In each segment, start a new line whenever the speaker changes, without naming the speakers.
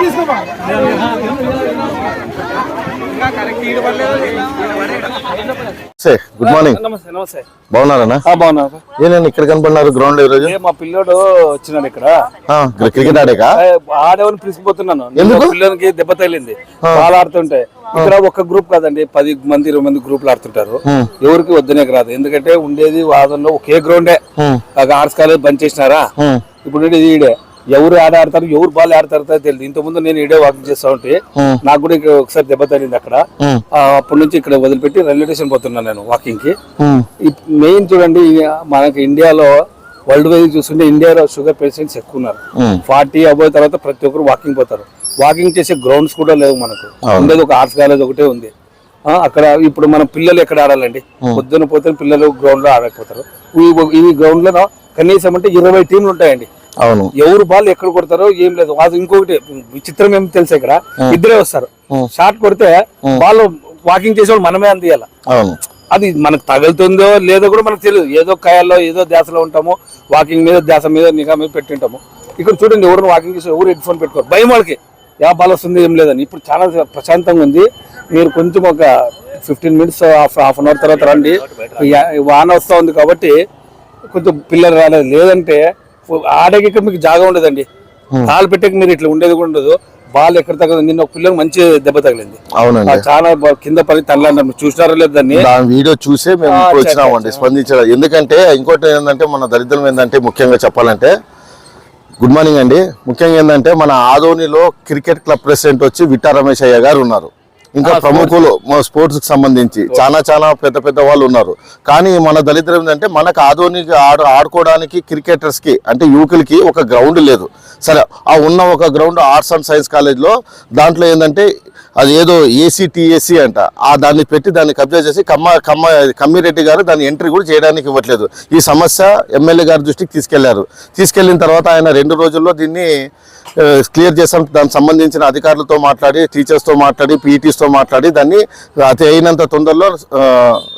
తీసుకోవాలి good morning
నమస్తే నమస్తే. బాగున్నారా బాగున్నారు.
ఏనండి ఇక్కడ కనపడినారు గ్రౌండ్ ఈ రోజు
మా పిల్లోడు వచ్చినాడు ఇక్కడ.
క్రికెట్ ఆడాక?
ఆడేవని పిలిచిపోతున్నాను. పిల్లలకి దెబ్బ తగిలింది. బాగా ఆడుతుంటే. ఇక్కడ ఒక గ్రూప్ కాదండి పది మంది ఇరవై మంది గ్రూప్లు ఆడుతుంటారు. ఎవరికి వద్దనే రాదు. ఎందుకంటే ఉండేది వాదనలో ఒకే గ్రౌండే ఆర్ట్స్ కాలేజ్ బంద్ చేసినారా? ఇప్పుడు ఈడే. ఎవరు ఆడ ఆడతారు ఎవరు బాల్ ఆడతారో తెలియదు. ఇంత ముందు నేను ఈడే వాకింగ్ చేస్తా ఉంటే నాకు కూడా ఇక్కడ ఒకసారి దెబ్బ తగిలింది అక్కడ. అప్పటి నుంచి ఇక్కడ వదిలిపెట్టి రైల్వే స్టేషన్ పోతున్నాను నేను వాకింగ్కి. మెయిన్ చూడండి మనకి ఇండియాలో వరల్డ్ వైడ్ చూస్తుంటే ఇండియాలో షుగర్ పేషెంట్స్ ఎక్కువ ఉన్నారు. ఫార్టీ అబోయ్ తర్వాత ప్రతి ఒక్కరు వాకింగ్ పోతారు. వాకింగ్ చేసే గ్రౌండ్స్ కూడా లేవు మనకు. ఉండేది ఒక ఆర్ట్స్ కాలేజ్ ఒకటే ఉంది. అక్కడ ఇప్పుడు మన పిల్లలు ఎక్కడ ఆడాలండి? పొద్దున పోతే పిల్లలు గ్రౌండ్లో ఆడకపోతారు. ఈ- ఈ గ్రౌండ్లో కనీసం అంటే ఇరవై టీంలు ఉంటాయండి.
అవును.
ఎవరు బాల్ ఎక్కడ కొడతారో ఏం లేదు. అది ఇంకొకటి విచిత్రం ఏం తెలుసు ఇక్కడ? ఇద్దరే వస్తారు. షాట్ కొడితే బాల్ వాకింగ్ చేసేవాళ్ళు మనమే అందియాల.
అవును.
అది మనకు తగులుతుందో లేదో కూడా మనకు తెలియదు. ఏదో కాయాల్లో ఏదో ధ్యాసలో ఉంటాము వాకింగ్ మీద ధ్యాస మీద నిఘా మీద పెట్టింటాము. ఇక్కడ చూడండి ఎవరు వాకింగ్ చేసి ఎవరు హెడ్ ఫోన్ పెట్టుకోరు. భయం వాళ్ళకి. యా బాల్ వస్తుంది ఏం లేదని. ఇప్పుడు చాలా ప్రశాంతంగా ఉంది. మీరు కొంచెం ఒక fifteen minutes half half an hour తర్వాత రండి. వాన వస్తూ ఉంది కాబట్టి కొంచెం పిల్లలు రాలేదు. లేదంటే ఆడేకి ఇక్కడ మీకు జాగా ఉండదండి. కాలు పెట్టక మీరు ఇట్లా ఉండేది కూడా ఉండదు. బాల్ ఎక్కడ తగ్గదు. నిన్న ఒక పిల్లలు మంచి దెబ్బ తగిలింది.
అవునండి.
చాలా కింద పడి తల్లి చూసినారో లేదు దాన్ని.
దాని వీడియో చూసే మేము వచ్చినామండి స్పందించడం ఎందుకంటే ఇంకోటి ఏంటంటే మన దరిద్రం ఏంటంటే ముఖ్యంగా చెప్పాలంటే గుడ్ మార్నింగ్ అండి. ముఖ్యంగా ఏంటంటే మన ఆదోనిలో క్రికెట్ క్లబ్ ప్రెసిడెంట్ వచ్చి విట్టా రమేష్ అయ్య గారు ఉన్నారు. ఇంకా ప్రముఖులు స్పోర్ట్స్కి సంబంధించి. చాలా చాలా పెద్ద పెద్ద వాళ్ళు ఉన్నారు. కానీ మన దరిద్రం ఏంటంటే మనకు ఆదోనికి ఆడు ఆడుకోవడానికి క్రికెటర్స్కి అంటే యువకులకి ఒక గ్రౌండ్ లేదు. సరే ఆ ఉన్న ఒక గ్రౌండ్ ఆర్ట్స్ అండ్ సైన్స్ కాలేజ్లో దాంట్లో ఏంటంటే అది ఏదో ఏసీ టీఎస్సీ అంట. ఆ దాన్ని పెట్టి దాన్ని కబ్జా చేసి కమ్మ కమ్మ కమ్మిరెడ్డి గారు దాన్ని ఎంట్రీ కూడా చేయడానికి ఇవ్వట్లేదు. ఈ సమస్య ఎమ్మెల్యే గారి దృష్టికి తీసుకెళ్ళారు. తీసుకెళ్ళిన తర్వాత ఆయన రెండు రోజుల్లో దీన్ని క్లియర్ చేసాం దానికి సంబంధించిన అధికారులతో మాట్లాడి టీచర్స్తో మాట్లాడి పీఈటీస్తో మాట్లాడి దాన్ని అతి అయినంత తొందరలో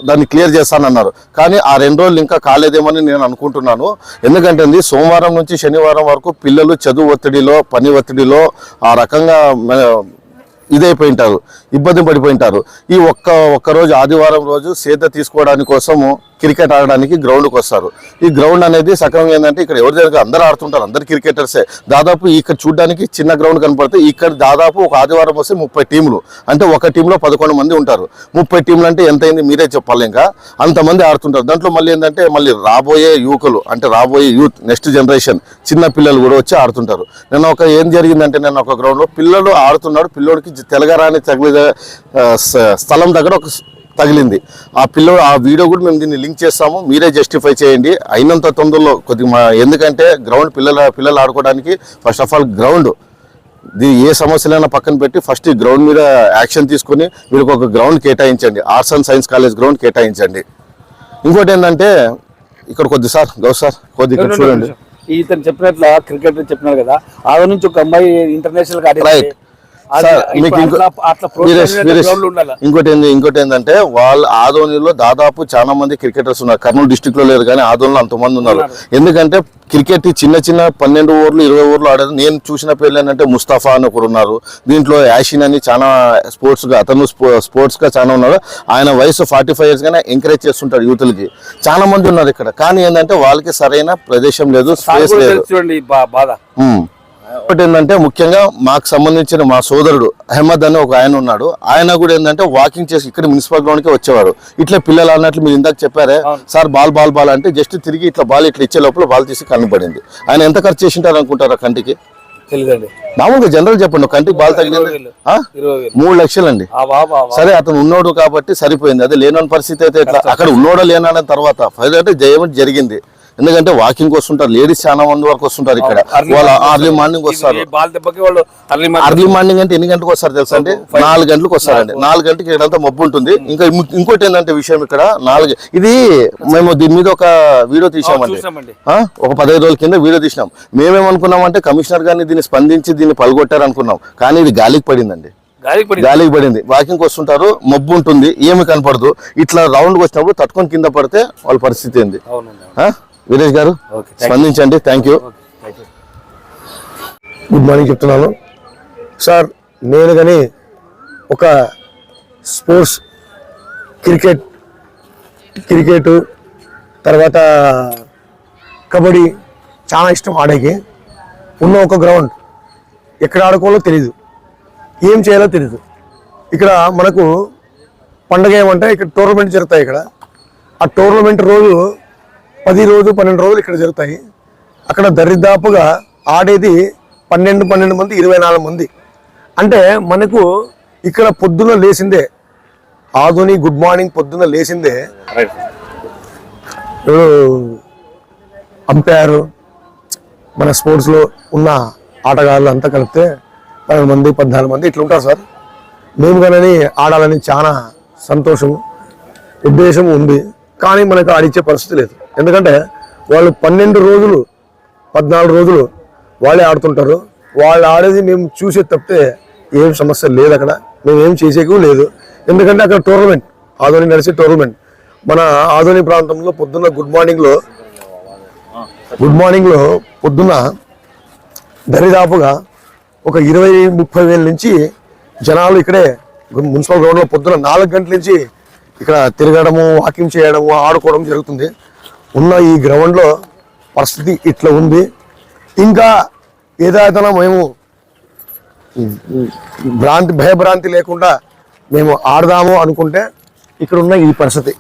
దాన్ని క్లియర్ చేస్తానన్నారు. కానీ ఆ రెండు రోజులు ఇంకా కాలేదేమని నేను అనుకుంటున్నాను. ఎందుకంటే సోమవారం నుంచి శనివారం వరకు పిల్లలు చదువు ఒత్తిడిలో పని ఒత్తిడిలో ఆ రకంగా ఇదైపోయి ఇదైపోయింటారు. ఇబ్బంది పడిపోయి ఉంటారు ఈ ఒక్క ఒక్క రోజు ఆదివారం రోజు సేద తీసుకోవడానికి కోసము క్రికెట్ ఆడడానికి గ్రౌండ్కి వస్తారు. ఈ గ్రౌండ్ అనేది సక్రమం ఏంటంటే ఇక్కడ ఎవరి దగ్గర అందరూ ఆడుతుంటారు. అందరు క్రికెటర్సే. దాదాపు ఇక్కడ చూడడానికి చిన్న గ్రౌండ్ కనపడితే ఇక్కడ దాదాపు ఒక ఆదివారం వస్తే ముప్పై టీంలు అంటే ఒక టీంలో పదకొండు మంది ఉంటారు. ముప్పై టీంలు అంటే ఎంత అయింది మీరే చెప్పాలి ఇంకా. అంతమంది ఆడుతుంటారు. దాంట్లో మళ్ళీ ఏంటంటే మళ్ళీ రాబోయే యువకులు అంటే రాబోయే యూత్ నెక్స్ట్ జనరేషన్ చిన్న పిల్లలు కూడా వచ్చి ఆడుతుంటారు. నేను ఒక ఏం జరిగిందంటే నేను ఒక గ్రౌండ్లో పిల్లలు ఆడుతున్నాడు పిల్లోడికి తెలగరాని తగిలి స్థలం దగ్గర ఒక తగిలింది. ఆ పిల్లోడు ఆ వీడియో కూడా మేము దీన్ని లింక్ చేస్తాము. మీరే జస్టిఫై చేయండి. అయినంత తొందరలో కొద్దిగా ఎందుకంటే గ్రౌండ్ పిల్లల పిల్లలు ఆడుకోవడానికి ఫస్ట్ ఆఫ్ ఆల్ గ్రౌండ్. దీని ఏ సమస్యలైనా పక్కన పెట్టి ఫస్ట్ ఈ గ్రౌండ్ మీద యాక్షన్ తీసుకుని వీళ్ళకి ఒక గ్రౌండ్ కేటాయించండి. Arts and science college ground కేటాయించండి. ఇంకోటి ఏంటంటే ఇక్కడ కొద్ది సార్ గౌస్ సార్ కొద్ది ఇక్కడ చూడండి.
ఇతను చెప్పినట్ల క్రికెట్ చెప్పినారు కదా. ఆ నుంచి ఒక అమ్మాయి ఇంటర్నేషనల్గా.
రైట్ ఇంకోటి ఏంది ఇంకోటి ఏంటంటే వాళ్ళ ఆదోనిలో దాదాపు చాలా మంది క్రికెటర్స్ ఉన్నారు. కర్నూలు డిస్టిక్లో లేరు కానీ ఆదోనిలో అంతమంది ఉన్నారు. ఎందుకంటే క్రికెట్ చిన్న చిన్న పన్నెండు ఓవర్లు ఇరవై ఓవర్లు ఆడారు నేను చూసిన పేర్లు ఏంటంటే ముస్తాఫా అని ఒకరు ఉన్నారు. దీంట్లో యాషిన్ అని చాలా స్పోర్ట్స్గా అతను స్పోర్ట్స్గా చాలా ఉన్నారు ఆయన వయసు ఫార్టీ ఫైవ్ ఇయర్స్ గానే ఎంకరేజ్ చేస్తుంటాడు యూత్లకి. చాలా మంది ఉన్నారు ఇక్కడ. కానీ ఏంటంటే వాళ్ళకి సరైన ప్రదేశం లేదు స్పేస్ లేదు.
బాధ.
ఒకటి ఏంటంటే ముఖ్యంగా మాకు సంబంధించిన మా సోదరుడు అహ్మద్ అని ఒక ఆయన ఉన్నాడు. ఆయన కూడా ఏంటంటే వాకింగ్ చేసి ఇక్కడ మున్సిపల్ గ్రౌండ్కి వచ్చేవారు. ఇట్లా పిల్లలు అన్నట్లు మీరు ఇందాక చెప్పారే సార్ బాల్ బాల్ బాల్ అంటే జస్ట్ తిరిగి ఇట్లా బాల్ ఇట్లా ఇచ్చే లోపల బాల్ తీసి కన్ను పడింది. ఆయన ఎంత ఖర్చు చేసింటారు అనుకుంటారా కంటికి మామూలుగా జనరల్ చెప్పండి కంటికి బాల్ తగిలింది. మూడు లక్షలండి. సరే అతను ఉన్నోడు కాబట్టి సరిపోయింది. అదే లేనని పరిస్థితి అయితే అక్కడ ఉన్నోడో లేనని తర్వాత. ఫైర్ అంటే జయం జరిగింది. ఎందుకంటే వాకింగ్ వస్తుంటారు లేడీస్ చాలా మంది వరకు వస్తుంటారు ఇక్కడ. వాళ్ళ అర్లీ మార్నింగ్ వస్తారు.
అర్లీ మార్నింగ్
అంటే ఎన్ని గంటలకు వస్తారు తెలుసా అండి? నాలుగు గంటలకు వస్తారండి. నాలుగు. గంటలకు ఇక్కడంతా మబ్బు ఉంటుంది. ఇంకా ఇంకోటి ఏంటంటే విషయం ఇక్కడ నాలుగు ఇది మేము దీని మీద ఒక వీడియో తీసామండి? ఒక పదహైదు రోజుల కింద వీడియో తీసినాం. మేమేమనుకున్నామంటే కమిషనర్ గారిని దీన్ని స్పందించి దీన్ని పలగొట్టారు అనుకున్నాం కానీ ఇది గాలికి పడిందండి.
గాలికి పడి
గాలికి పడింది. వాకింగ్ వస్తుంటారు మబ్బు ఉంటుంది ఏమి కనపడదు. ఇట్లా రౌండ్ వచ్చినప్పుడు తట్టుకొని కింద పడితే వాళ్ళ పరిస్థితి ఏంది? Veeresh garu. స్పందించండి. Thank you
okay thank you
good morning చెప్తున్నాను సార్ నేను కానీ ఒక స్పోర్ట్స్ క్రికెట్ క్రికెట్ తర్వాత కబడ్డీ చాలా ఇష్టం ఆడేకి. ఉన్న ఒక గ్రౌండ్ ఎక్కడ ఆడుకోవాలో తెలీదు. ఏం చేయాలో తెలీదు. ఇక్కడ మనకు పండగ ఏమంటే ఇక్కడ టోర్నమెంట్ జరుగుతాయి ఇక్కడ. ఆ టోర్నమెంట్ రోజు పది రోజు పన్నెండు రోజులు ఇక్కడ జరుగుతాయి. అక్కడ దరిదాపుగా ఆడేది పన్నెండు పన్నెండు మంది ఇరవై నాలుగు మంది. అంటే మనకు ఇక్కడ పొద్దున లేచిందే. ఆధుని గుడ్ మార్నింగ్ పొద్దున లేచిందే. అంపైర్. మన స్పోర్ట్స్లో ఉన్న ఆటగాళ్ళు అంతా కలిపితే పన్నెండు మంది పద్నాలుగు మంది ఇట్లా ఉంటారు సార్. మేము కానీ ఆడాలని చాలా సంతోషం ఉద్దేశం ఉంది. కానీ మనకు ఆడిచ్చే పరిస్థితి లేదు. ఎందుకంటే వాళ్ళు పన్నెండు రోజులు పద్నాలుగు రోజులు వాళ్ళే ఆడుతుంటారు. వాళ్ళు ఆడేది మేము చూసే తప్పితే ఏం సమస్య లేదు అక్కడ. మేము ఏం చేసేకు లేదు. ఎందుకంటే అక్కడ టోర్నమెంట్ ఆధోని నడిచే టోర్నమెంట్. మన ఆధోని ప్రాంతంలో పొద్దున్న గుడ్ మార్నింగ్లో గుడ్ మార్నింగ్లో పొద్దున్న దరిదాపుగా ఒక ఇరవై ముప్పై వేల నుంచి జనాలు ఇక్కడే మున్సిపల్ గ్రౌండ్లో పొద్దున నాలుగు గంటల నుంచి ఇక్కడ తిరగడము వాకింగ్ చేయడము ఆడుకోవడం జరుగుతుంది. ఉన్న ఈ గ్రౌండ్లో పరిస్థితి ఇట్లా ఉంది. ఇంకా ఏదైనా మేము భ్రాంతి భయభ్రాంతి లేకుండా మేము ఆడదాము అనుకుంటే ఇక్కడ ఉన్న ఈ పరిస్థితి.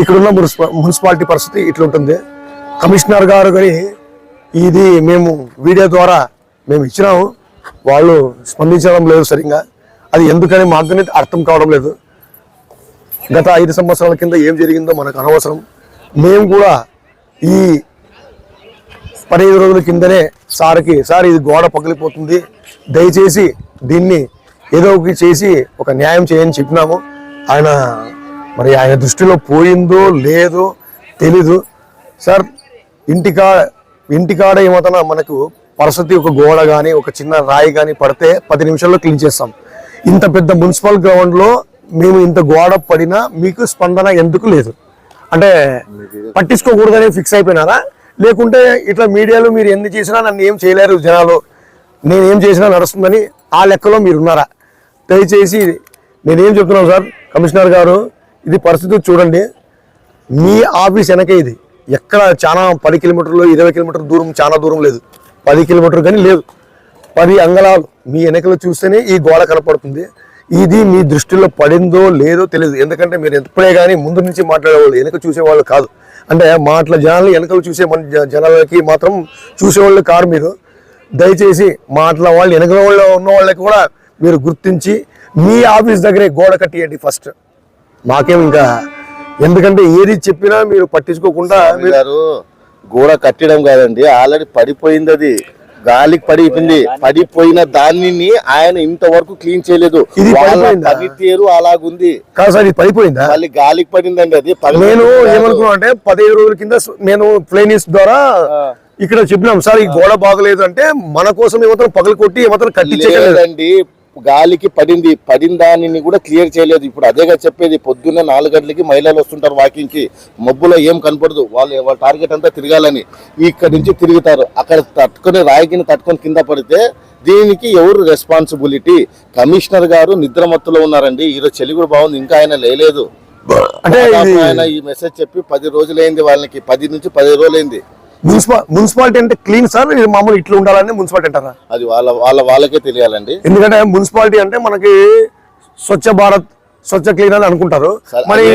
ఇక్కడున్న మున్సిప మున్సిపాలిటీ పరిస్థితి ఇట్లుంటుంది. కమిషనర్ గారు కానీ ఇది మేము వీడియో ద్వారా మేము ఇచ్చినాము. వాళ్ళు స్పందించడం లేదు సరిగ్గా. అది ఎందుకని మాకు అర్థం కావడం లేదు. గత ఐదు సంవత్సరాల కింద ఏం జరిగిందో మనకు అనవసరం. మేము కూడా ఈ పదిహేను రోజుల కిందనే సార్కి సార్ ఇది గోడ పగిలిపోతుంది. దయచేసి దీన్ని ఏదో ఒకటి చేసి ఒక న్యాయం చేయని చెప్పినాము. ఆయన మరి ఆయన దృష్టిలో పోయిందో లేదో తెలీదు. సార్ ఇంటికా ఇంటికాడ ఏమవుతున్నా మనకు పరిస్థితి ఒక గోడ కానీ ఒక చిన్న రాయి కానీ పడితే పది నిమిషాల్లో క్లీన్ చేస్తాం. ఇంత పెద్ద మున్సిపల్ గ్రౌండ్లో మేము ఇంత గోడ పడినా మీకు స్పందన ఎందుకు లేదు? అంటే పట్టించుకోకూడదని ఫిక్స్ అయిపోయినారా? లేకుంటే ఇట్లా మీడియాలో మీరు ఎన్ని చేసినా నన్ను ఏం చేయలేరు జనాలు. నేను ఏం చేసినా నడుస్తుందని ఆ లెక్కలో మీరు ఉన్నారా దయచేసి నేనేం చెప్తున్నాను సార్ కమిషనర్ గారు ఇది పరిస్థితి చూడండి. మీ ఆఫీస్ వెనక ఇది. ఎక్కడ చాలా పది కిలోమీటర్లు ఇరవై కిలోమీటర్ దూరం చాలా దూరం లేదు. పది కిలోమీటర్ కానీ లేదు. పది అంగళాలు మీ వెనకలో చూస్తేనే ఈ గోడ కనపడుతుంది. ఇది మీ దృష్టిలో పడిందో లేదో తెలియదు ఎందుకంటే మీరు ఎప్పుడే కానీ ముందు నుంచి మాట్లాడేవాళ్ళు వెనక చూసేవాళ్ళు కాదు. అంటే మాటల జనాలు వెనకలు చూసే మన జనాలకి మాత్రం చూసేవాళ్ళు కారు మీరు. దయచేసి మాటల వాళ్ళు వెనకల వాళ్ళు ఉన్న వాళ్ళకి కూడా మీరు గుర్తించి మీ ఆఫీస్ దగ్గరే గోడ కట్టియండి ఫస్ట్. మాకేం ఇంకా ఎందుకంటే ఏది చెప్పినా మీరు పట్టించుకోకుండా
గోడ కట్టడం కాదండి ఆల్రెడీ పడిపోయింది అది. గాలికి పడిపోయింది పడిపోయిన దానిని ఆయన ఇంతవరకు క్లీన్ చేయలేదు? పనితీరు అలాగుంది.
కాదు సార్ ఇది పడిపోయిందా?
మళ్ళీ గాలికి పడిందండి అది.
నేను. ఏమనుకున్నా అంటే పదిహేను రోజుల కింద నేను ప్లేనిస్ ద్వారా ఇక్కడ చెప్పినాం సార్ ఈ గోడ బాగలేదు అంటే మన కోసం ఏమాత్రం పగలు కొట్టి ఏమాత్రం కట్టించేయలేదు.
లేదండి. గాలికి పడింది పడిన దానిని కూడా క్లియర్ చేయలేదు. ఇప్పుడు అదేగా చెప్పేది పొద్దున్న నాలుగు గంటలకి మహిళలు వస్తుంటారు వాకింగ్కి మబ్బులో ఏం కనపడదు. వాళ్ళు వాళ్ళ టార్గెట్ అంతా తిరగాలని ఇక్కడ నుంచి తిరుగుతారు. అక్కడ తట్టుకొని రాయికిని తట్టుకొని కింద పడితే దీనికి ఎవరు రెస్పాన్సిబిలిటీ కమిషనర్ గారు నిద్రమత్తులో ఉన్నారండి. ఈరోజు చలి కూడా బాగుంది. ఇంకా ఆయన లేలేదు.
అంటే
ఆయన ఈ మెసేజ్ చెప్పి పది రోజులైంది వాళ్ళకి. పది నుంచి పది రోజులైంది.
మున్సిపా మున్సిపాలిటీ అంటే క్లీన్ సార్ ఇది మామూలు ఇట్లా ఉండాలని మున్సిపాలిటీ అంటారా?
అది వాళ్ళ వాళ్ళ వాళ్ళకే తెలియాలండి.
ఎందుకంటే మున్సిపాలిటీ అంటే మనకి స్వచ్ఛ భారత్ స్వచ్ఛ క్లీన్ అని అనుకుంటారు. మరి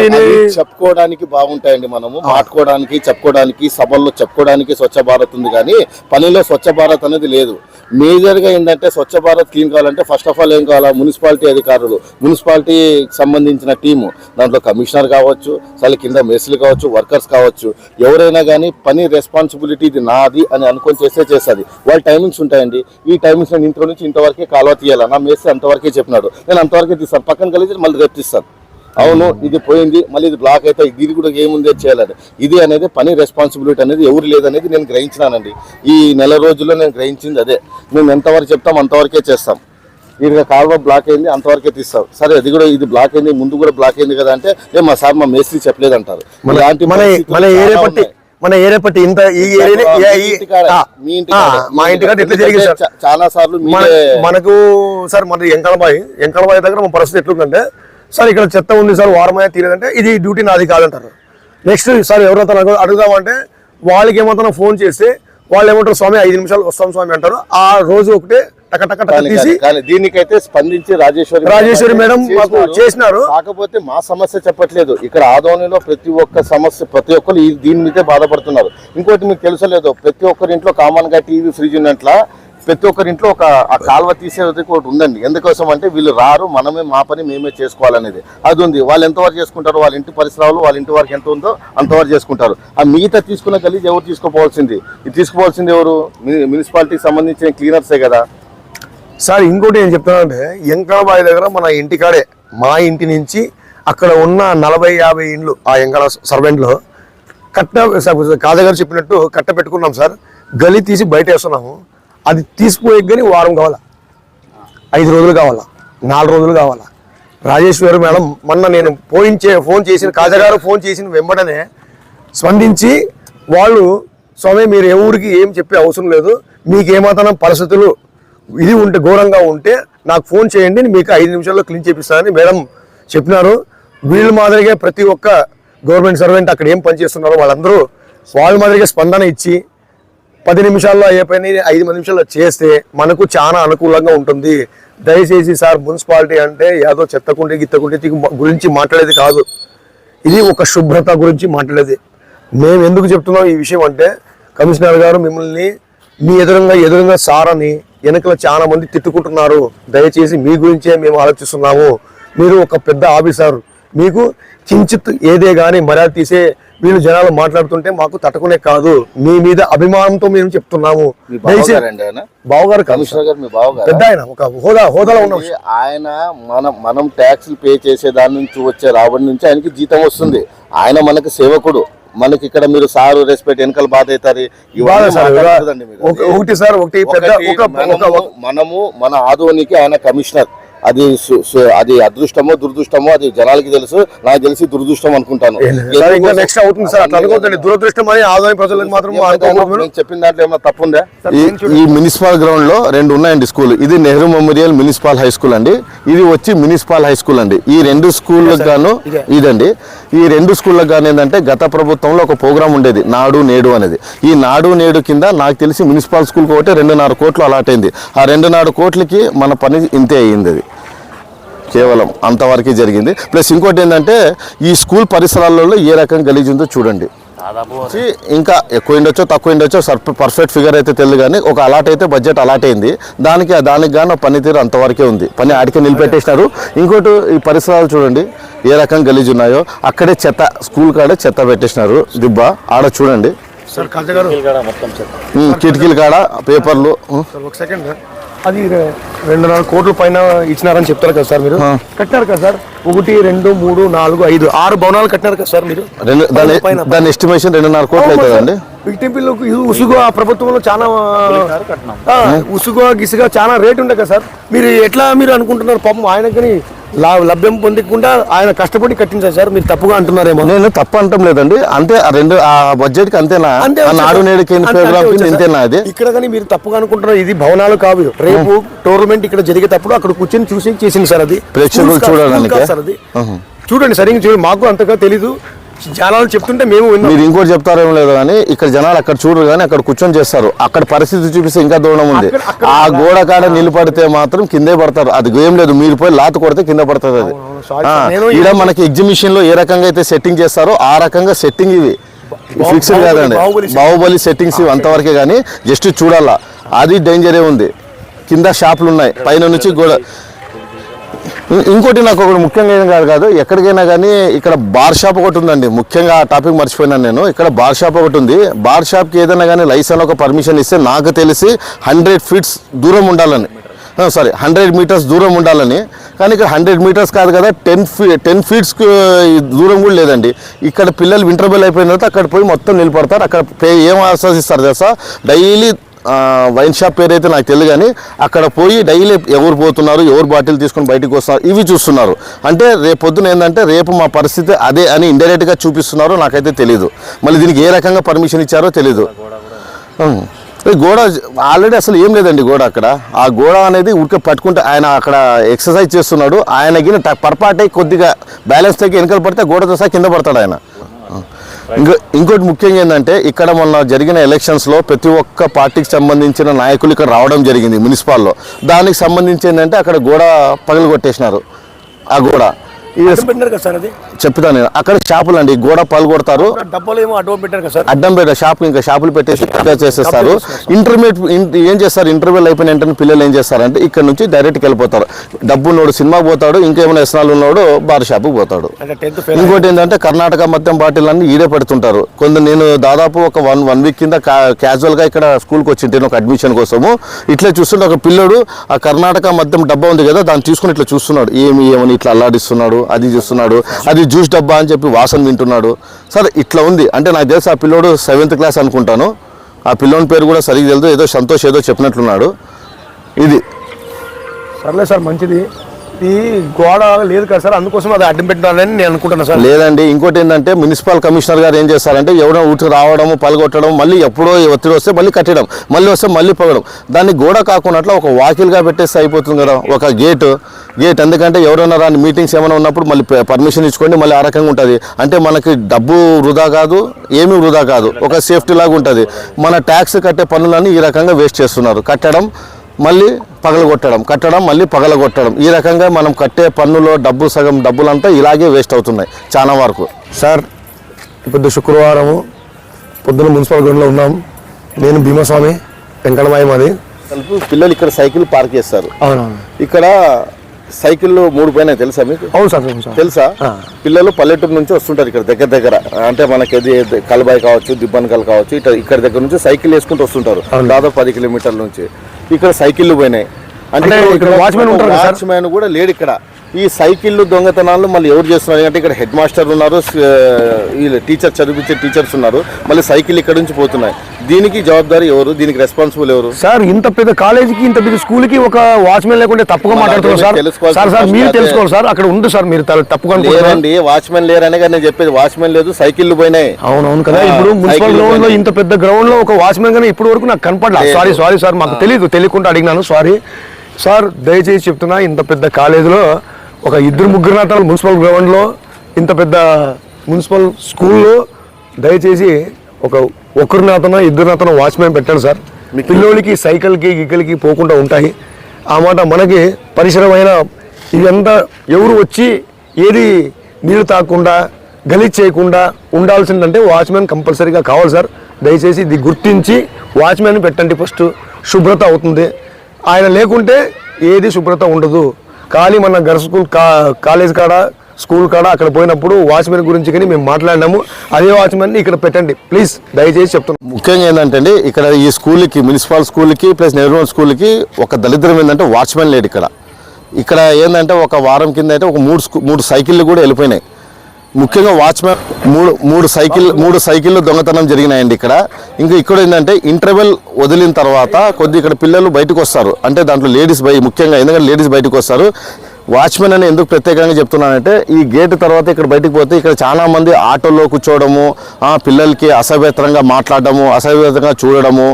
చెప్పుకోవడానికి బాగుంటాయండి మనము. మాట్లాడుకోవడానికి చెప్పుకోవడానికి సభల్లో చెప్పుకోవడానికి స్వచ్ఛ భారత్ ఉంది కానీ పనిలో స్వచ్ఛ భారత్ అనేది లేదు. మేజర్గా ఏంటంటే స్వచ్ఛ భారత్ క్లీన్ కావాలంటే ఫస్ట్ ఆఫ్ ఆల్ ఏం కావాలా? మున్సిపాలిటీ అధికారులు మున్సిపాలిటీకి సంబంధించిన టీము. దాంట్లో కమిషనర్ కావచ్చు అసలు కింద మెస్లు కావచ్చు వర్కర్స్ కావచ్చు ఎవరైనా కానీ పని రెస్పాన్సిబిలిటీ ఇది నాది అని అనుకొని చేస్తే చేస్తుంది. వాళ్ళ టైమింగ్స్ ఉంటాయండి. ఈ టైమింగ్స్ నేను ఇంట్లో నుంచి ఇంతవరకే కాలువ తీయాలా? నా మేస్త్రి అంతవరకే చెప్పినాడు. నేను అంతవరకే తీస్తాను. పక్కన కలిసి మళ్ళీ రేపు తీస్తాను అవును ఇది పోయింది మళ్ళీ ఇది బ్లాక్ అయితే ఇది కూడా ఏముంది చేయాలని ఇది అనేది పని రెస్పాన్సిబిలిటీ అనేది ఎవరు లేదనేది నేను గ్రహించినానండి. ఈ నెల రోజుల్లో నేను గ్రహించింది అదే. మేము ఎంతవరకు చెప్తాం అంతవరకే చేస్తాం. ఇక్కడ కాలువ బ్లాక్ అయింది అంతవరకే తీస్తావు సరే అది కూడా ఇది బ్లాక్ అయింది ముందు కూడా బ్లాక్ అయింది కదా అంటే ఏ మా సార్ మా మేస్త్రి చెప్పలేదు అంటారు
మన మన మన ఏరియా
చాలా
పట్టి. మన ఏరియా పట్టి ఇంత ఈ
మీ ఇంటికాడ
ఎట్లా జరిగింది
చాలా సార్లు
మన మనకు సార్ మనది ఎంకలబాయి ఎంకలబాయి దగ్గర మన పరిస్థితి ఎట్లుందంటే సార్ ఇక్కడ చెత్త ఉంది సార్ వారమయ్య తీరదంటే ఇది డ్యూటీ నాది కాదంటారు. నెక్స్ట్ సార్ ఎవరైతే నాకు అడుగుదామంటే వాళ్ళకి ఏమంటున్నా ఫోన్ చేస్తే వాళ్ళు ఏమంటారు స్వామి ఐదు నిమిషాలు వస్తాం స్వామి అంటారు. ఆ రోజు ఒకటే టక టక టక
కానీ
తీసి
కానీ- కానీ దీనికైతే స్పందించి రాజేశ్వరి
రాజేశ్వరి మేడం మాకు చేసినారు.
కాకపోతే మా సమస్య చెప్పట్లేదు. ఇక్కడ ఆదోనిలో ప్రతి ఒక్క సమస్య ప్రతి ఒక్కరు దీని మీదే బాధపడుతున్నారు. ఇంకోటి మీకు తెలుసలేదు ప్రతి ఒక్కరి ఇంట్లో కామన్గా టీవీ ఫ్రిడ్జ్ ఉన్నట్ల ప్రతి ఒక్కరి ఇంట్లో ఒక ఆ కాలువ తీసేది ఒకటి ఉందండి. ఎందుకోసం అంటే వీళ్ళు రారు మనమే మా పని మేమే చేసుకోవాలనేది. అది ఉంది. వాళ్ళు ఎంతవరకు చేసుకుంటారు వాళ్ళ ఇంటి పరిసరాలు వాళ్ళ ఇంటి వరకు ఎంత ఉందో అంతవరకు చేసుకుంటారు. ఆ మిగతా తీసుకున్న గలీజ్ ఎవరు తీసుకోపోవాల్సింది ఇది తీసుకోవాల్సింది ఎవరు? మున్సిపాలిటీకి సంబంధించిన క్లీనర్సే కదా.
సార్ ఇంకోటి ఏం చెప్తానంటే ఎంకలబాయి దగ్గర మన ఇంటికాడే మా ఇంటి నుంచి అక్కడ ఉన్న నలభై యాభై ఇండ్లు ఆ ఎంకల సర్వెంట్లో కట్ట కాదగారు చెప్పినట్టు కట్ట పెట్టుకున్నాం సార్. గలి తీసి బయట వేస్తున్నాము అది తీసిపోయే కానీ వారం కావాలా? ఐదు రోజులు కావాలా? నాలుగు రోజులు కావాలా? రాజేశ్వరి మేడం మొన్న నేను ఫోన్ చే ఫోన్ చేసిన కాజాగారు ఫోన్ చేసిన వెంబడనే స్పందించి వాళ్ళు స్వామి మీరు ఏ ఊరికి ఏం చెప్పే అవసరం లేదు. మీకు ఏమాత్రం పరిస్థితులు ఇది ఉంటే ఘోరంగా ఉంటే నాకు ఫోన్ చేయండి మీకు ఐదు నిమిషాల్లో క్లీన్ చేపిస్తానని మేడం చెప్పినారు. వీళ్ళు మాదిరిగా ప్రతి ఒక్క గవర్నమెంట్ సర్వెంట్ అక్కడ ఏం పని చేస్తున్నారో వాళ్ళందరూ వాళ్ళ మాదిరిగా స్పందన ఇచ్చి పది నిమిషాల్లో అయ్యే పని ఐదు నిమిషాల్లో చేస్తే మనకు చాలా అనుకూలంగా ఉంటుంది. దయచేసి సార్ మున్సిపాలిటీ అంటే ఏదో చెత్తకుండి గిత్తకుండి గురించి మాట్లాడేది కాదు. ఇది ఒక శుభ్రత గురించి మాట్లాడేది. మేము ఎందుకు చెప్తున్నాం ఈ విషయం అంటే కమిషనర్ గారు మిమ్మల్ని మీ ఎదురుగా ఎదురుగా సార్ అని వెనకల చాలా మంది తిట్టుకుంటున్నారు. దయచేసి మీ గురించే మేము ఆలోచిస్తున్నాము. మీరు ఒక పెద్ద ఆఫీసర్. మీకు కించిత్ ఏదే కానీ మర్యాద తీసే వీళ్ళు జనాలు మాట్లాడుతుంటే మాకు తట్టుకునే కాదు. మీ మీద అభిమానంతో మేము చెప్తున్నాము. బావగారు కాదు
కమిషనర్ గారు మీ బావగారు?
పెద్ద ఆయన ఒక హోదా హోదాలో ఉన్నాం.
ఆయన మనం మనం ట్యాక్స్లు పే చేసే దాని నుంచి వచ్చే రాబడి నుంచి ఆయనకి జీతం వస్తుంది. ఆయన మనకి సేవకుడు. మనకి ఇక్కడ మీరు సారు రెస్పెక్ట్ వెనకాల బాధ అవుతారు
ఒకటి సార్ ఒకటి పెద్ద
మనము మన ఆదోనికి ఆయన కమిషనర్. అది సు- సు- అది అదృష్టమో దురదృష్టమో అది జనాలకి తెలుసు. నాకు తెలిసి దురదృష్టం అనుకుంటాను.
సార్ ఇంకా నెక్స్ట్ అవుతుంది సార్ అట్లా దురదృష్టం అని ఆదాయ ప్రజలకు మాత్రం
చెప్పిన దాంట్లో ఏమైనా తప్పు ఉందా? ఈ ఈ మున్సిపల్ గ్రౌండ్లో రెండు ఉన్నాయండి స్కూల్. ఇది Nehru memorial municipal high school అండి. ఇది వచ్చి మున్సిపల్ హై స్కూల్ అండి. ఈ రెండు స్కూళ్ళకు గాను ఇదండి. ఈ రెండు స్కూళ్ళకు గాను ఏంటంటే గత ప్రభుత్వంలో ఒక ప్రోగ్రామ్ ఉండేది నాడు నేడు అనేది. ఈ నాడు నేడు కింద నాకు తెలిసి మున్సిపల్ స్కూల్ ఒకటి రెండున్నర కోట్లు అలాట్ అయింది ఆ రెండున్నర కోట్లకి మన పని ఇంతే అయ్యింది అది. కేవలం అంతవరకే జరిగింది. ప్లస్ ఇంకోటి ఏంటంటే ఈ స్కూల్ పరిసరాలలో ఏ రకం గలీజ్ ఉందో చూడండి. ఇంకా ఎక్కువ ఉండొచ్చో తక్కువ ఉండొచ్చో పర్ఫెక్ట్ ఫిగర్ అయితే తెలియదు కానీ ఒక అలాట్ అయితే బడ్జెట్ అలాట్ అయింది. దానికి దానికి గాను పనితీరు అంతవరకే ఉంది. పని ఆడికే నిలిపెట్టేసినారు ఇంకోటి ఈ పరిసరాలు చూడండి ఏ రకం గలీజ్ ఉన్నాయో అక్కడే చెత్త స్కూల్ కాడే చెత్త పెట్టేసినారు. దిబ్బ ఆడ చూడండి. కిటికీల కాడ పేపర్లు
ఒక సెకండ్ సార్. అది రె- రెండున్నర కోట్ల పైన ఇచ్చినారని చెప్తారు కదా సార్ మీరు. కట్టినారు కదా సార్? ఒకటి రెండు మూడు నాలుగు ఐదు ఆరు భవనాలు కట్టినారు కదా సార్ మీరు?
రెండు దాని ఎస్టిమేషన్ రెండున్నర కోట్లు అవుతుందండి.
విక్టింపిల్లకు ఉసుగు ఆ ప్రభుత్వంలో చాలా ఉసుగు గిసుగా చాలా రేట్ ఉండే కదా సార్. మీరు ఎట్లా మీరు అనుకుంటున్నారు? పాపం ఆయనకని లా- లభ్యం పొందకుండా ఆయన కష్టపడి కట్టించారు సార్. మీరు తప్పుగా అంటున్నారేమో.
నేను తప్పు అంటం లేదండి. అంతే ఆ రెండు ఆ బడ్జెట్కి అంతేనా. నాడు నేడు కింద
అంతే
ప్రోగ్రామ్ కింద
వచ్చేది.
ఇంతేనా అది
ఇక్కడ కానీ మీరు తప్పుగా అనుకుంటున్నారు. ఇది భవనాలు కావు. రేపు టోర్నమెంట్ ఇక్కడ జరిగేటప్పుడు అక్కడ కూర్చొని చూసి చేసింది సార్ అది.
ప్రేక్షకులు చూడడానికే?
చూడండి సరిగ్గా చూడండి మాకు అంతగా తెలీదు. జనాలు చెప్తుంటే మేము
మీరు ఇంకోటి చెప్తారేమో లేదు కానీ ఇక్కడ జనాలు అక్కడ చూడరు కానీ అక్కడ కూర్చొని చేస్తారు. అక్కడ పరిస్థితి చూపిస్తే ఇంకా దూరం ఉంది. ఆ గోడ కాడ నిలబడితే మాత్రం కిందే పడతారు. అది ఏం లేదు మీరు పోయి లాత కొడితే కింద పడుతుంది అది. ఈడ మనకి ఎగ్జిబిషన్లో ఏ రకంగా అయితే సెట్టింగ్ చేస్తారో ఆ రకంగా సెట్టింగ్ ఇవి. ఫిక్స్డ్ కాదండి.
బాహుబలి
సెట్టింగ్స్ ఇవి అంతవరకే కానీ జస్ట్ చూడాలా. అది డేంజరే ఉంది. కింద షాపులు ఉన్నాయి. పైన నుంచి గోడ ఇంకోటి నాకు ఒకటి ముఖ్యంగా ఏం కాదు కాదు ఎక్కడికైనా కానీ ఇక్కడ బార్ షాప్ ఒకటి ఉందండి. ముఖ్యంగా ఆ టాపిక్ మర్చిపోయినాను నేను. ఇక్కడ బార్ షాప్ ఒకటి ఉంది. బార్ షాప్కి ఏదైనా కానీ లైసెన్స్ ఒక పర్మిషన్ ఇస్తే నాకు తెలిసి హండ్రెడ్ ఫీట్స్ దూరం ఉండాలని. సారీ హండ్రెడ్ మీటర్స్ దూరం ఉండాలని. కానీ ఇక్కడ హండ్రెడ్ మీటర్స్ కాదు కదా టెన్ ఫీ టెన్ ఫీట్స్ దూరం కూడా లేదండి. ఇక్కడ పిల్లలు ఇంటర్వెల్ అయిపోయిన తర్వాత అక్కడ పోయి మొత్తం నిలబడతారు. అక్కడ పే ఏం ఆశ్వాసిస్తారు తెలుసా? డైలీ వైన్ షాప్ పేరు అయితే నాకు తెలియదు కానీ అక్కడ పోయి డైలీ ఎవరు పోతున్నారు ఎవరు బాటిల్ తీసుకొని బయటకు వస్తున్నారు ఇవి చూస్తున్నారు. అంటే రేపు పొద్దున ఏంటంటే రేపు మా పరిస్థితి అదే అని ఇండైరెక్ట్గా చూపిస్తున్నారో నాకైతే తెలియదు మళ్ళీ దీనికి ఏ రకంగా పర్మిషన్ ఇచ్చారో తెలీదు. గోడ ఆల్రెడీ అసలు ఏం లేదండి గోడ అక్కడ. ఆ గోడ అనేది ఉడిక పట్టుకుంటే ఆయన అక్కడ ఎక్సర్సైజ్ చేస్తున్నాడు. ఆయన గిన పొరపాటై కొద్దిగా బ్యాలెన్స్ తగ్గి వెనకాల పడితే గోడతో సహా కింద పడతాడు ఆయన. ఇంకో ఇంకోటి ముఖ్యంగా ఏంటంటే ఇక్కడ మొన్న జరిగిన ఎలక్షన్స్లో ప్రతి ఒక్క పార్టీకి సంబంధించిన నాయకులు ఇక్కడ రావడం జరిగింది మున్సిపాల్లో. దానికి సంబంధించి ఏంటంటే అక్కడ గోడ పగలు కొట్టేసినారు ఆ గోడ.
పెట్టినారు కదా సార్ అది?
చెప్తాను నేను. అక్కడ షాపులు అండి గోడ పగలు కొడతారు
డబ్బాలు ఏమో అడ్డం పెట్టారు కదా సార్?
అడ్డం పెట్ట షాప్ ఇంకా షాపులు పెట్టేసి చేసేస్తారు. ఇంటర్మీడియట్ ఏం చేస్తారు? ఇంటర్వ్యూలు అయిపోయిన వెంటనే పిల్లలు ఏం చేస్తారంటే ఇక్కడ నుంచి డైరెక్ట్కి వెళ్ళిపోతారు. డబ్బు ఉన్నోడు సినిమాకి పోతాడు ఇంకేమైనా వ్యసనాలు ఉన్నోడు బార్ షాప్కి పోతాడు. ఇంకోటి ఏంటంటే కర్ణాటక మద్యం బాటిల్ అన్ని ఈడే పెడుతుంటారు. కొంత నేను దాదాపు ఒక వన్ వన్ వీక్ కింద క్యాజువల్గా ఇక్కడ స్కూల్కి వచ్చింటే ఒక అడ్మిషన్ కోసము ఇట్లా చూస్తుంటే ఒక పిల్లడు ఆ కర్ణాటక మద్యం డబ్బా ఉంది కదా దాన్ని తీసుకుని ఇట్లా చూస్తున్నాడు. ఏమి ఏమని ఇట్లా అల్లాడిస్తున్నాడు అది చూస్తున్నాడు అది జ్యూస్ డబ్బా అని చెప్పి వాసన వింటున్నాడు. సార్ ఇట్లా ఉంది. అంటే నాకు తెలుసు ఆ పిల్లోడు సెవెంత్ క్లాస్ అనుకుంటాను. ఆ పిల్లోని పేరు కూడా సరిగ్గా తెలియదు. ఏదో సంతోష్ ఏదో చెప్పినట్లున్నాడు. ఇది.
సర్లే సార్ మంచిది. ఈ గోడ లేదు కదా సార్ అందుకోసం అది అడ్డం పెట్టాలని నేను అనుకుంటున్నా సార్.
లేదండి ఇంకోటి ఏంటంటే మున్సిపల్ కమిషనర్ గారు ఏం చేస్తారంటే ఎవడో ఊటికి రావడం పలగొట్టడం మళ్ళీ ఎప్పుడో ఒత్తిడి వస్తే మళ్ళీ కట్టడం మళ్ళీ వస్తే మళ్ళీ పగడం. దాన్ని గోడ కాకుండా ఒక వాకిల్గా పెట్టేస్తే అయిపోతుంది కదా ఒక గేటు. గేట్ ఎందుకంటే ఎవరైనా రాని మీటింగ్స్ ఏమైనా ఉన్నప్పుడు మళ్ళీ పర్మిషన్ ఇచ్చుకోండి మళ్ళీ ఆ రకంగా ఉంటుంది. అంటే మనకి డబ్బు వృధా కాదు ఏమీ వృధా కాదు ఒక సేఫ్టీ లాగా ఉంటుంది. మన ట్యాక్స్ కట్టే పనులన్నీ ఈ రకంగా వేస్ట్ చేస్తున్నారు. కట్టడం మళ్ళీ పగలగొట్టడం కట్టడం మళ్ళీ పగలగొట్టడం. ఈ రకంగా మనం కట్టే పన్నులో డబ్బు సగం డబ్బులంతా ఇలాగే వేస్ట్ అవుతున్నాయి చాలా వరకు.
సార్ ఇప్పుడు శుక్రవారము. పొద్దున మున్సిపల్ గ్రౌండ్లో ఉన్నాం. నేను భీమస్వామి వెంకటమాయ మాది.
పిల్లలు ఇక్కడ సైకిల్ పార్క్ చేస్తారు. ఇక్కడ సైకిళ్ళు మూడు పైన తెలుసా మీకు?
అవును సార్
తెలుసా. పిల్లలు పల్లెటూరు నుంచి వస్తుంటారు ఇక్కడ దగ్గర దగ్గర. అంటే మనకి ఇది కలబాయి కావచ్చు దిబ్బన్కల్ కావచ్చు ఇక్కడ దగ్గర నుంచి సైకిల్ వేసుకుంటూ వస్తుంటారు. దాదాపు పది కిలోమీటర్ల నుంచి. ఇక్కడ సైకిళ్ళు పోయినాయి
అంటే ఇక్కడ watchman ఉంటారు?
వాచ్మెన్ కూడా లేడు ఇక్కడ ఈ సైకిళ్ళు దొంగతనాలు మళ్ళీ ఎవరు చేస్తున్నారు? అంటే ఇక్కడ హెడ్ మాస్టర్ ఉన్నారు టీచర్ చదివించే టీచర్స్ ఉన్నారు మళ్ళీ సైకిల్ ఇక్కడ నుంచి పోతున్నాయి. దీనికి జవాబారి ఎవరు? దీనికి రెస్పాన్సిబుల్ ఎవరు?
సార్ ఇంత పెద్ద కాలేజీకి ఇంత పెద్ద స్కూల్కి ఒక వాచ్మెన్ లేకుంటే తప్పుగా మాట్లాడుతున్నారు సార్. సార్ సార్ మీరు తెలుసుకోవాలి సార్. అక్కడ ఉంది సార్ మీరు తప్పుగా
లేదండి వాచ్మెన్ లేరనే కదా నేను చెప్పేది. వాచ్మెన్ లేదు సైకిళ్ళు పోయినాయి.
అవునవును కదా. ఇప్పుడు మున్సిపల్
గ్రౌండ్లో.
ఇంత పెద్ద గ్రౌండ్లో ఒక వాచ్మెన్ గానీ ఇప్పటి వరకు నాకు కనపడలేదు
లేదు.
సారీ సారీ సార్ మాకు తెలియదు తెలియకుండా అడిగినాను. సారీ. సార్ దయచేసి చెప్తున్నా ఇంత పెద్ద కాలేజీలో ఒక ఇద్దరు ముగ్గురు నాతలు మున్సిపల్ గ్రౌండ్లో ఇంత పెద్ద మున్సిపల్ స్కూల్లో దయచేసి ఒక ఒక్కరి నాతన ఇద్దరు నాతన వాచ్మెన్ పెట్టండి సార్. పిల్లోళ్ళకి సైకిల్కి గిక్కలకి పోకుండా ఉంటాయి. ఆ మాట మనకి పరిసరమైన ఇదంతా ఎవరు వచ్చి ఏది నీళ్ళు తాగకుండా గలీజ్ చేయకుండా ఉండాల్సిందంటే వాచ్మెన్ కంపల్సరీగా కావాలి సార్. దయచేసి ఇది గుర్తించి వాచ్మెన్ పెట్టండి ఫస్ట్. శుభ్రత అవుతుంది. ఆయన లేకుంటే ఏది శుభ్రత ఉండదు. ఖాళీ మన గర్ల్స్ స్కూల్ కా కాలేజ్ కాడ స్కూల్ కాడ అక్కడ పోయినప్పుడు వాచ్మెన్ గురించి కానీ మేము మాట్లాడినాము. అదే వాచ్మెన్ ఇక్కడ పెట్టండి. ప్లీజ్ దయచేసి చెప్తున్నాం.
ముఖ్యంగా ఏంటంటే అండి ఇక్కడ ఈ స్కూల్కి మున్సిపల్ స్కూల్కి ప్లస్ నెహ్రూ స్కూల్కి ఒక దళిద్రం ఏంటంటే వాచ్మెన్ లేడు ఇక్కడ. ఇక్కడ ఏంటంటే ఒక వారం కింద అయితే ఒక మూడు మూడు సైకిళ్ళు కూడా వెళ్ళిపోయినాయి. ముఖ్యంగా వాచ్మెన్ మూడు మూడు సైకిల్ మూడు సైకిళ్ళు దొంగతనం జరిగినాయండి ఇక్కడ. ఇంకా ఇక్కడ ఏంటంటే ఇంటర్వెల్ వదిలిన తర్వాత కొద్ది ఇక్కడ పిల్లలు బయటకు వస్తారు. అంటే దాంట్లో లేడీస్ బయ ముఖ్యంగా ఎందుకంటే లేడీస్ బయటకు వస్తారు. వాచ్మెన్ అని ఎందుకు ప్రత్యేకంగా చెప్తున్నానంటే ఈ గేట్ తర్వాత ఇక్కడ బయటకు పోతే ఇక్కడ చాలా మంది ఆటోలో కూర్చోవడము పిల్లలకి అసభ్యతరంగా మాట్లాడడము అసభ్యతంగా చూడడము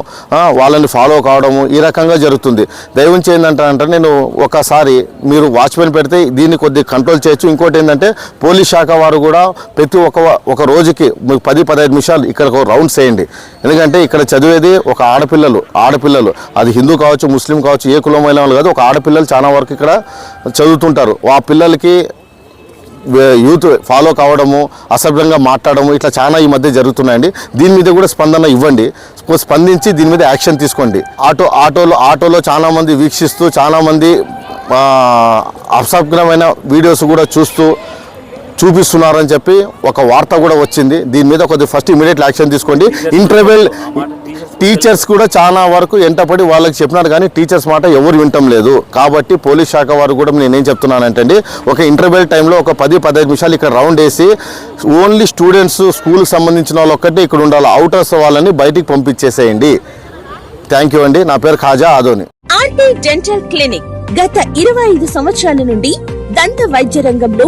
వాళ్ళని ఫాలో కావడము ఈ రకంగా జరుగుతుంది. దయవుంచి ఏంటంటే నేను ఒకసారి మీరు వాచ్మెన్ పెడితే దీన్ని కొద్దిగా కంట్రోల్ చేయొచ్చు. ఇంకోటి ఏంటంటే పోలీస్ శాఖ వారు కూడా ప్రతి ఒక్క ఒక రోజుకి మీకు పది పదహైదు నిమిషాలు ఇక్కడ ఒక రౌండ్స్ చేయండి ఎందుకంటే ఇక్కడ చదివేది ఒక ఆడపిల్లలు ఆడపిల్లలు. అది హిందూ కావచ్చు ముస్లిం కావచ్చు ఏ కులమైన వాళ్ళు కాదు ఒక ఆడపిల్లలు చాలా వరకు ఇక్కడ చదువుతూ చదువుతుంటారు ఆ పిల్లలకి యూత్ ఫాలో కావడము అసభ్యంగా మాట్లాడము ఇట్లా చాలా ఈ మధ్య జరుగుతున్నాయండి. దీని మీద కూడా స్పందన ఇవ్వండి. స్పందించి దీని మీద యాక్షన్ తీసుకోండి. ఆటో ఆటోలో ఆటోలో చాలామంది వీక్షిస్తూ చాలామంది అసభ్యమైన వీడియోస్ కూడా చూస్తూ చూపిస్తున్నారని చెప్పి ఒక వార్త కూడా వచ్చింది. దీని మీద కొద్దిగా ఫస్ట్ ఇమీడియట్ యాక్షన్ తీసుకోండి. ఇంటర్వెల్ టీచర్స్ కూడా చాలా వరకు ఎంటపడి వాళ్ళకి చెప్పినారు కానీ టీచర్స్ మాట ఎవరు వింటం లేదు. కాబట్టి పోలీస్ శాఖ వారు కూడా నేనేం చెప్తున్నానంటే అండి ఒక ఇంటర్వెల్ టైంలో ఒక పది పదహైదు నిమిషాలు ఇక్కడ రౌండ్ వేసి ఓన్లీ స్టూడెంట్స్ స్కూల్కి సంబంధించిన వాళ్ళు ఒక్కటే ఇక్కడ ఉండాలి. అవుటర్స్ వాళ్ళని బయటికి పంపించేసేయండి. థ్యాంక్ యూ అండి. నా పేరు Khaja Adoni.
RT dental clinic గత ఇరవై ఐదు సంవత్సరాల నుండి దంత వైద్య రంగంలో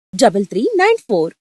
double three nine four